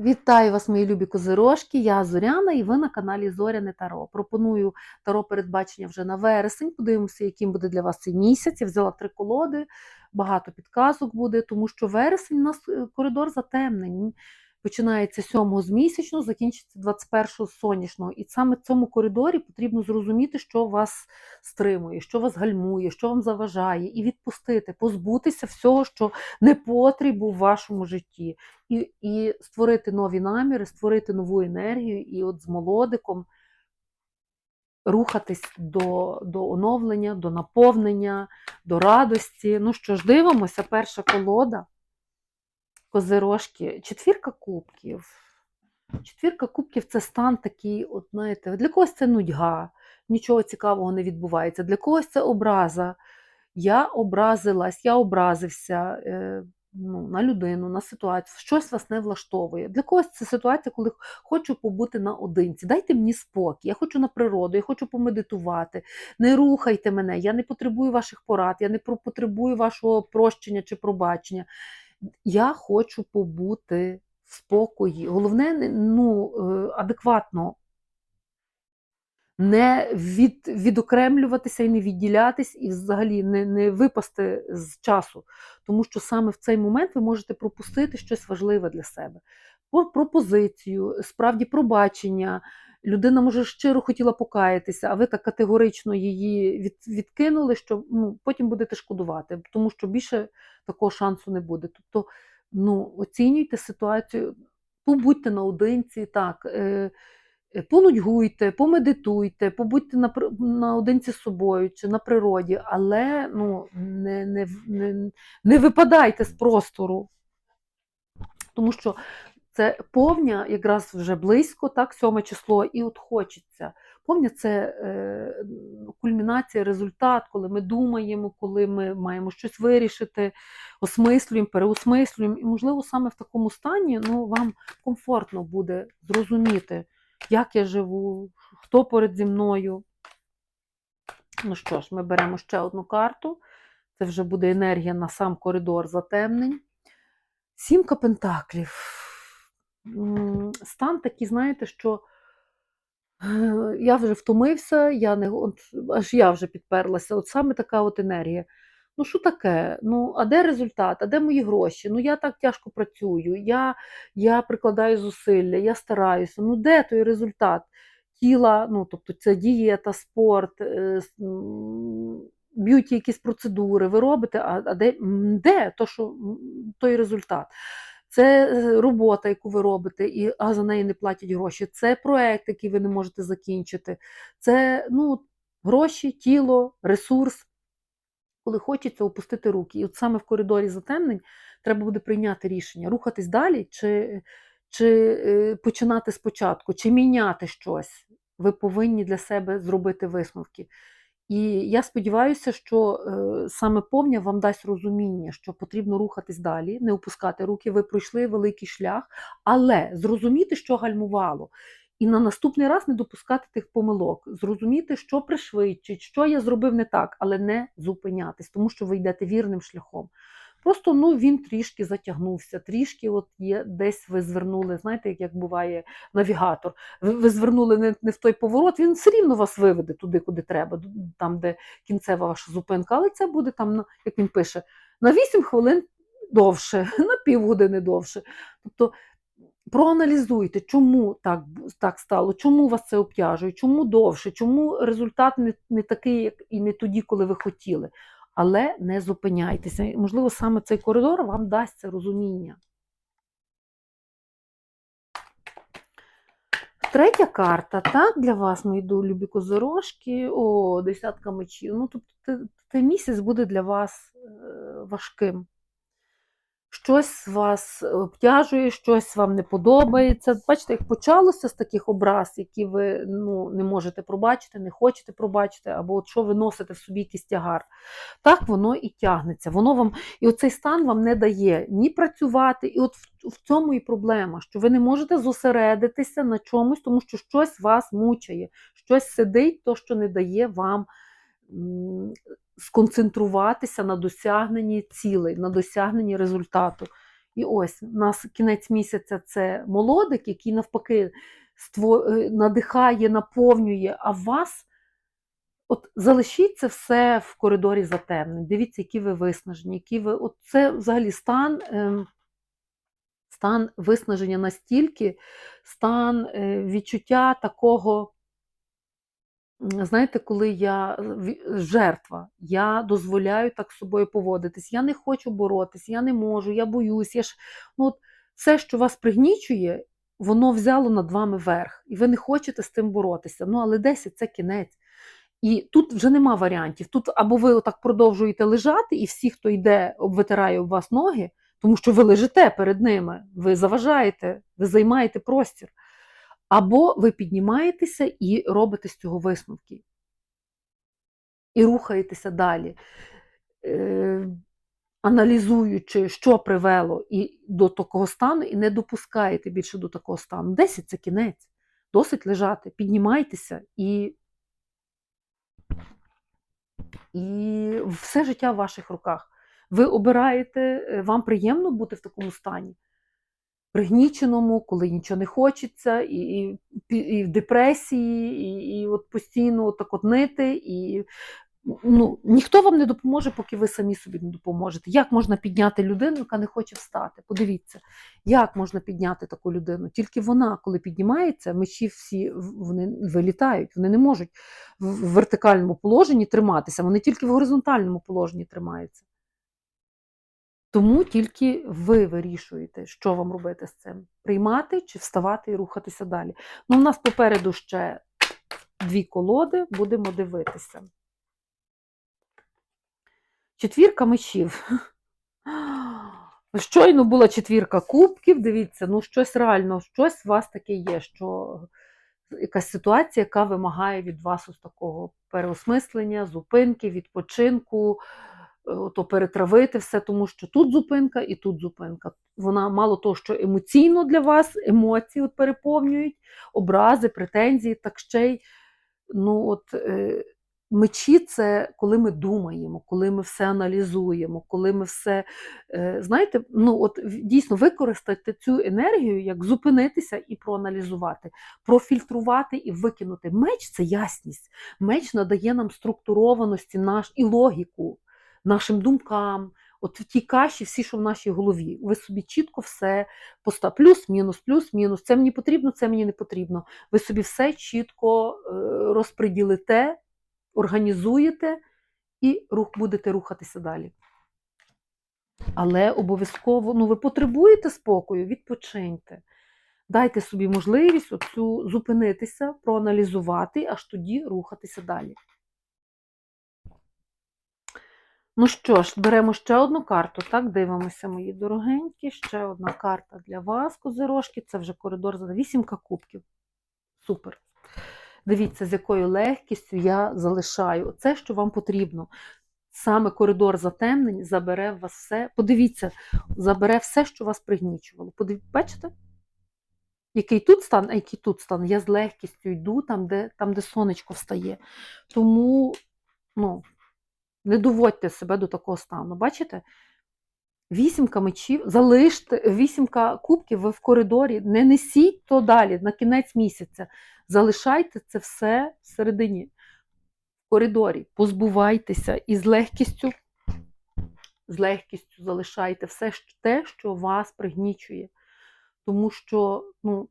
Вітаю вас, мої любі козирожки. Я Зоряна, і ви на каналі Зоряне Таро. Пропоную таро передбачення вже на вересень. Подивимося, яким буде для вас цей місяць. Я взяла три колоди, багато підказок буде, тому що вересень у нас е, коридор затемнень. Починається 7 з місячного, закінчиться 21 з сонячного. І саме в цьому коридорі потрібно зрозуміти, що вас стримує, що вас гальмує, що вам заважає, і відпустити, позбутися всього, що не потрібу в вашому житті і, і створити нові наміри, створити нову енергію, і от з молодиком рухатись до, до оновлення, до наповнення, до радості. Ну що ж, дивимося, перша колода. Козирожки, четвірка кубків. Четвірка кубків це стан такий, от знаєте, для когось це нудьга, нічого цікавого не відбувається. Для когось це образа. Я образилась, я образився е, ну, на людину, на ситуацію, щось вас не влаштовує. Для когось це ситуація, коли хочу побути наодинці. Дайте мені спокій, я хочу на природу, я хочу помедитувати. Не рухайте мене, я не потребую ваших порад, я не потребую вашого прощення чи пробачення. Я хочу побути в спокої. Головне, не- ну, е, адекватно не від, відокремлюватися і не відділятись, і взагалі не, не випасти з часу. Тому що саме в цей момент ви можете пропустити щось важливе для себе. Про пропозицію, справді пробачення. Людина, може, щиро хотіла покаятися, а ви так категорично її від, відкинули, що ну, потім будете шкодувати, тому що більше такого шансу не буде. Тобто, ну, оцінюйте ситуацію, побудьте наодинці, так. Е, Е, Понудьгуйте, помедитуйте, побудьте на, наодинці з собою чи на природі, але ну, не, не, не, не випадайте з простору. Тому що це повня якраз вже близько, так, сьоме число, і от хочеться. Повня це е, кульмінація, результат, коли ми думаємо, коли ми маємо щось вирішити, осмислюємо, переосмислюємо. І, можливо, саме в такому стані ну, вам комфортно буде зрозуміти, як я живу, хто поряд зі мною. Ну що ж, ми беремо ще одну карту. Це вже буде енергія на сам коридор затемнень. Сімка пентаклів. Стан такий, знаєте, що е, я вже втомився, я не, от, аж я вже підперлася. От саме така от енергія. Ну, що таке? Ну, а де результат? А де мої гроші? Ну, я так тяжко працюю, я, я прикладаю зусилля, я стараюся. Ну, де той результат? Тіла, ну, тобто це дієта, спорт, е, б'юті якісь процедури, ви робите, а, а де, де то, що, той результат? Це е, робота, яку ви робите, і, а за неї не платять гроші. Це проект, який ви не можете закінчити. Це ну, гроші, тіло, ресурс коли хочеться опустити руки. І от саме в коридорі затемнень треба буде прийняти рішення, рухатись далі, чи, чи е, починати спочатку, чи міняти щось. Ви повинні для себе зробити висновки. І я сподіваюся, що е, саме повня вам дасть розуміння, що потрібно рухатись далі, не опускати руки. Ви пройшли великий шлях, але зрозуміти, що гальмувало. І на наступний раз не допускати тих помилок, зрозуміти, що пришвидшить, що я зробив не так, але не зупинятись, тому що ви йдете вірним шляхом. Просто ну він трішки затягнувся, трішки от є десь ви звернули. Знаєте, як, буває навігатор. Ви, ви звернули не, не в той поворот, він все рівно вас виведе туди, куди треба, там, де кінцева ваша зупинка. Але це буде там, як він пише, на 8 хвилин довше, на півгодини довше. Тобто проаналізуйте, чому так, так стало, чому вас це обтяжує, чому довше, чому результат не, не такий, як і не тоді, коли ви хотіли. Але не зупиняйтеся. Можливо, саме цей коридор вам дасть це розуміння. Третя карта, так, для вас, мої любі козорожки, о, десятка мечів. Ну, тобто, цей місяць буде для вас е, важким. Щось вас обтяжує, щось вам не подобається. Бачите, як почалося з таких образ, які ви ну, не можете пробачити, не хочете пробачити, або от що ви носите в собі якийсь тягар. Так воно і тягнеться. Воно вам, і оцей стан вам не дає ні працювати. І от в, цьому і проблема, що ви не можете зосередитися на чомусь, тому що щось вас мучає, щось сидить, то, що не дає вам сконцентруватися на досягненні цілей, на досягненні результату. І ось у нас кінець місяця це молодик, який навпаки е, надихає, наповнює, а вас. От залишіть це все в коридорі затемнень. Дивіться, які ви виснажені, які ви. От це взагалі стан, ем, стан виснаження настільки, стан е, відчуття такого. Знаєте, коли я жертва, я дозволяю так з собою поводитись, я не хочу боротись, я не можу, я боюсь. Я ж, ну, от, все, що вас пригнічує, воно взяло над вами верх, і ви не хочете з тим боротися. Ну, але 10 це кінець. І тут вже нема варіантів. Тут або ви отак продовжуєте лежати, і всі, хто йде, обвитирає об вас ноги, тому що ви лежите перед ними, ви заважаєте, ви займаєте простір. Або ви піднімаєтеся і робите з цього висновки. І рухаєтеся далі, е, аналізуючи, що привело і до такого стану, і не допускаєте більше до такого стану. 10 це кінець. Досить лежати, піднімайтеся і і все життя в ваших руках. Ви обираєте, е, вам приємно бути в такому стані, пригніченому, коли нічого не хочеться, і, і, і в депресії, і, і от постійно так от нити, і ну, ніхто вам не допоможе, поки ви самі собі не допоможете. Як можна підняти людину, яка не хоче встати? Подивіться, як можна підняти таку людину? Тільки вона, коли піднімається, мечі всі вони вилітають, вони не можуть в вертикальному положенні триматися, вони тільки в горизонтальному положенні тримаються. Тому тільки ви вирішуєте, що вам робити з цим: приймати чи вставати і рухатися далі. Ну, у нас попереду ще дві колоди, будемо дивитися. Четвірка мечів. Щойно була четвірка кубків. Дивіться, ну щось реально, щось у вас таке є, що якась ситуація, яка вимагає від вас ось такого переосмислення, зупинки, відпочинку, ото перетравити все, тому що тут зупинка і тут зупинка. Вона мало того, що емоційно для вас, емоції от переповнюють, образи, претензії, так ще й ну от. е, Мечі це коли ми думаємо, коли ми все аналізуємо, коли ми все. е, Знаєте, ну от дійсно використати цю енергію, як зупинитися і проаналізувати, профільтрувати і викинути. Меч це ясність. Меч надає нам структурованості наш і логіку нашим думкам. От в тій каші, всі, що в нашій голові. Ви собі чітко все поста плюс-мінус, плюс-мінус. Це мені потрібно, це мені не потрібно. Ви собі все чітко е, розподілите організуєте і рух, будете рухатися далі. Але обов'язково ну, ви потребуєте спокою, відпочиньте. Дайте собі можливість оцю зупинитися, проаналізувати, аж тоді рухатися далі. Ну що ж, беремо ще одну карту. Так, дивимося, мої дорогенькі. Ще одна карта для вас, козирожки. Це вже коридор за вісімка кубків. Супер. Дивіться, з якою легкістю я залишаю. Це, що вам потрібно. Саме коридор затемнень забере в вас все. Подивіться, забере все, що вас пригнічувало. Подив... Бачите? Який тут стан, а який тут стан. Я з легкістю йду там, де, там, де сонечко встає. Тому ну, не доводьте себе до такого стану. Бачите? Вісімка мечів, залиште вісімка кубків ви в коридорі, не несіть то далі, на кінець місяця. Залишайте це все всередині, в коридорі, позбувайтеся і з легкістю, з легкістю залишайте все те, що вас пригнічує. Тому що ну,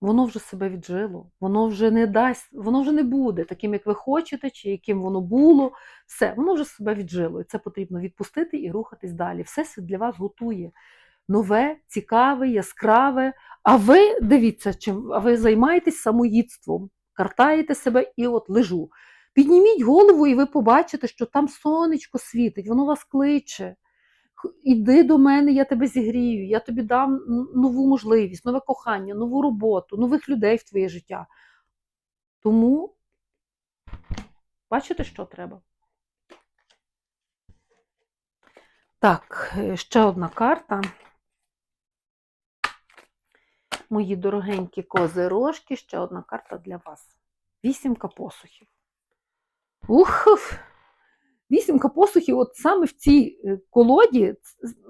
воно вже себе віджило, воно вже не дасть, воно вже не буде таким, як ви хочете, чи яким воно було. Все, воно вже себе віджило. І це потрібно відпустити і рухатись далі. Всесвіт для вас готує. Нове, цікаве, яскраве. А ви дивіться, чим а ви займаєтесь самоїдством, картаєте себе і от лежу. Підніміть голову, і ви побачите, що там сонечко світить, воно вас кличе. Іди до мене, я тебе зігрію, я тобі дам нову можливість, нове кохання, нову роботу, нових людей в твоє життя. Тому бачите, що треба? Так, е, ще одна карта. Мої дорогенькі козирожки, ще одна карта для вас. Вісімка посухів. Ух! Вісімка посухів, от саме в цій е, колоді,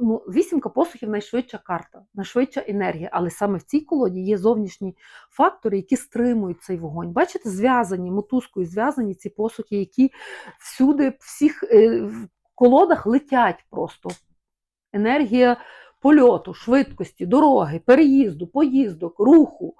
ну, вісімка посухів найшвидша карта, найшвидша енергія. Але саме в цій колоді є зовнішні фактори, які стримують цей вогонь. Бачите, зв'язані мотузкою, зв'язані ці посухи, які всюди, всіх е, в колодах летять просто. Енергія польоту, швидкості, дороги, переїзду, поїздок, руху,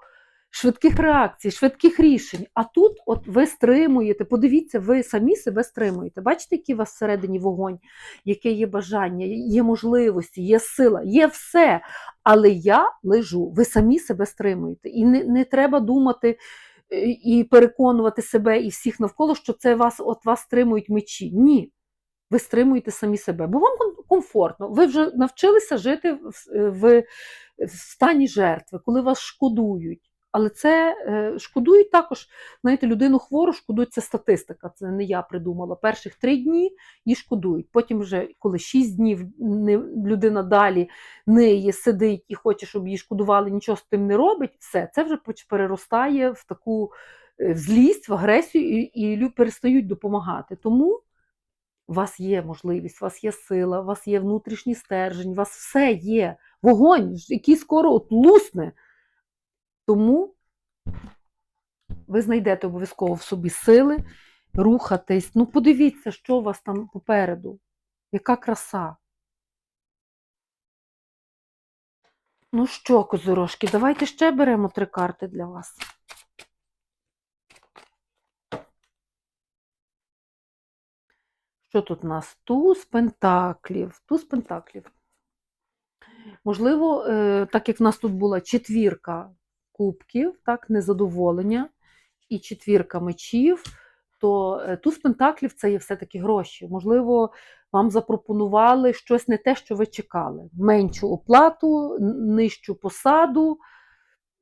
швидких реакцій, швидких рішень. А тут от ви стримуєте, подивіться, ви самі себе стримуєте. Бачите, який у вас всередині вогонь, яке є бажання, є можливості, є сила, є все. Але я лежу, ви самі себе стримуєте. І не, не треба думати е, і переконувати себе і всіх навколо, що це вас, от вас стримують мечі. Ні. Ви стримуєте самі себе, бо вам комфортно. Ви вже навчилися жити в, в, в стані жертви, коли вас шкодують. Але це е, шкодують також, знаєте, людину хвору шкодують, це статистика. Це не я придумала. Перших три дні її шкодують. Потім, вже, коли шість днів людина далі ниє, сидить і хоче, щоб її шкодували, нічого з тим не робить, все, це вже переростає в таку е, в злість, в агресію, і, і лю- перестають допомагати. Тому у вас є можливість, у вас є сила, у вас є внутрішній стержень, у вас все є. Вогонь, який скоро от лусне. Тому ви знайдете обов'язково в собі сили рухатись. Ну, подивіться, що у вас там попереду. Яка краса. Ну що, козорожки, давайте ще беремо три карти для вас. Що тут у нас? Туз пентаклів. Туз пентаклів. Можливо, е, так як в нас тут була четвірка кубків, так, незадоволення, і четвірка мечів, то е, туз пентаклів це є все-таки гроші. Можливо, вам запропонували щось не те, що ви чекали. Меншу оплату, нижчу посаду,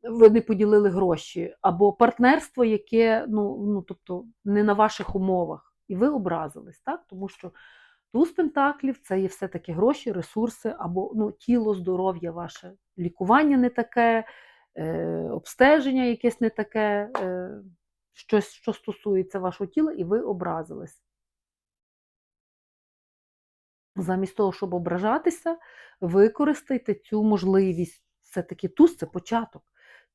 ви не поділили гроші, або партнерство, яке ну, ну, тобто, не на ваших умовах, і ви образились, так? тому що туз пентаклів це є все-таки гроші, ресурси, або ну, тіло, здоров'я ваше, лікування не таке, обстеження якесь не таке, е, щось, що стосується вашого тіла, і ви образились. Замість того, щоб ображатися, використайте цю можливість. Все-таки туз це початок.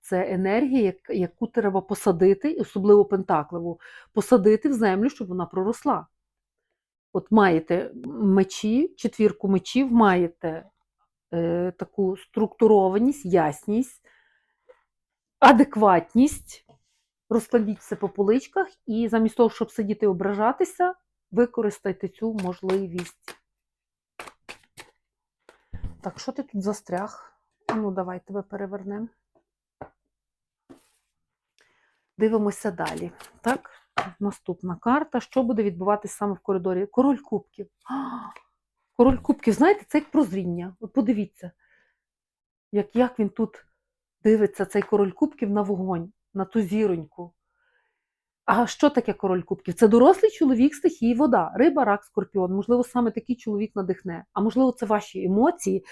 Це енергія, яку треба посадити, особливо пентакливу, посадити в землю, щоб вона проросла. От маєте мечі, четвірку мечів, маєте е, таку структурованість, ясність, адекватність. Розкладіть все по поличках і замість того, щоб сидіти і ображатися, використайте цю можливість. Так, що ти тут застряг? Ну, давай тебе перевернемо. Дивимося далі. Так, наступна карта. Що буде відбуватися саме в коридорі? Король кубків. Король кубків, знаєте, це як прозріння. От подивіться, як, як він тут дивиться, цей король кубків на вогонь, на ту зіроньку. А що таке король кубків? Це дорослий чоловік стихії вода, риба, рак, скорпіон. Можливо, саме такий чоловік надихне. А можливо, це ваші емоції,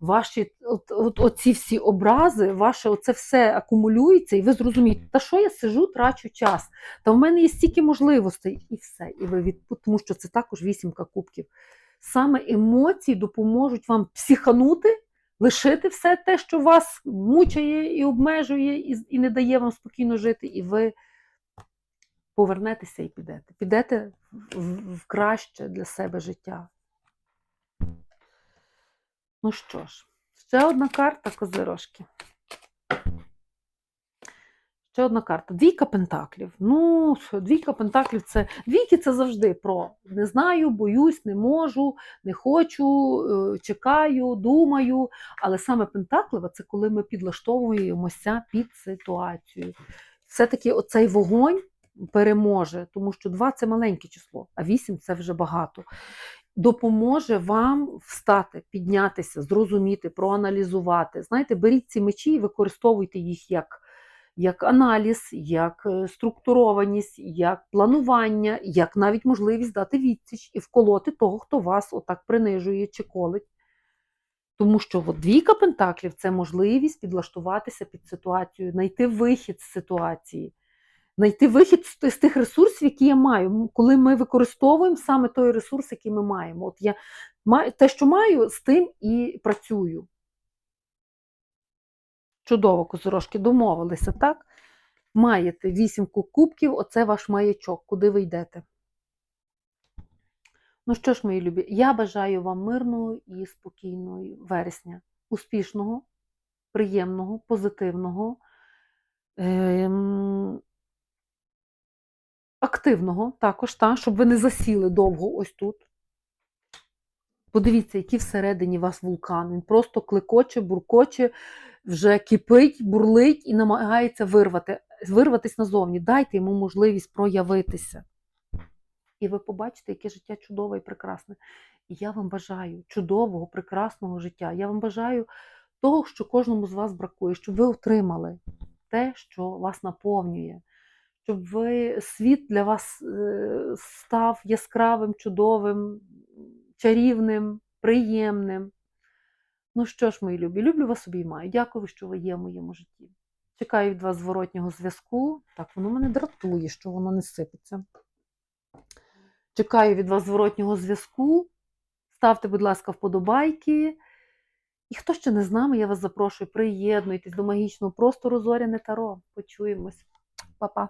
ваші от, от, оці всі образи, ваше оце все акумулюється, і ви зрозумієте, та що я сижу, трачу час. Та в мене є стільки можливостей, і все. І ви від... Тому що це також вісімка кубків. Саме емоції допоможуть вам психанути, лишити все те, що вас мучає і обмежує, і, і не дає вам спокійно жити, і ви повернетеся і підете. Підете в, в, краще для себе життя. Ну що ж, ще одна карта козирожки. Ще одна карта. Двійка пентаклів. Ну, двійка пентаклів це двійки це завжди про не знаю, боюсь, не можу, не хочу, е, чекаю, думаю. Але саме пентаклева це коли ми підлаштовуємося під ситуацію. Все-таки оцей вогонь переможе, тому що 2 це маленьке число, а 8 це вже багато. Допоможе вам встати, піднятися, зрозуміти, проаналізувати. Знаєте, беріть ці мечі і використовуйте їх як, як аналіз, як е, структурованість, як планування, як навіть можливість дати відсіч і вколоти того, хто вас отак принижує чи колить. Тому що от двійка пентаклів це можливість підлаштуватися під ситуацію, знайти вихід з ситуації знайти вихід з тих ресурсів, які я маю. Коли ми використовуємо саме той ресурс, який ми маємо. От я те, що маю, з тим і працюю. Чудово, козорожки, домовилися, так? Маєте вісімку кубків, оце ваш маячок, куди ви йдете. Ну що ж, мої любі, я бажаю вам мирного і спокійного вересня, успішного, приємного, позитивного, ем, активного також, та, щоб ви не засіли довго ось тут. Подивіться, який всередині вас вулкан. Він просто клекоче, буркоче, вже кипить, бурлить і намагається вирвати, вирватися назовні. Дайте йому можливість проявитися. І ви побачите, яке життя чудове і прекрасне. І я вам бажаю чудового, прекрасного життя. Я вам бажаю того, що кожному з вас бракує, щоб ви отримали те, що вас наповнює, щоб ви світ для вас е, став яскравим, чудовим, чарівним, приємним. Ну що ж, мої любі, люблю вас обіймаю. Дякую, що ви є в моєму житті. Чекаю від вас зворотнього зв'язку. Так, воно мене дратує, що воно не сипеться. Чекаю від вас зворотнього зв'язку. Ставте, будь ласка, вподобайки. І хто ще не з нами, я вас запрошую, приєднуйтесь до магічного простору Зоряне Таро. Почуємось. Па-па.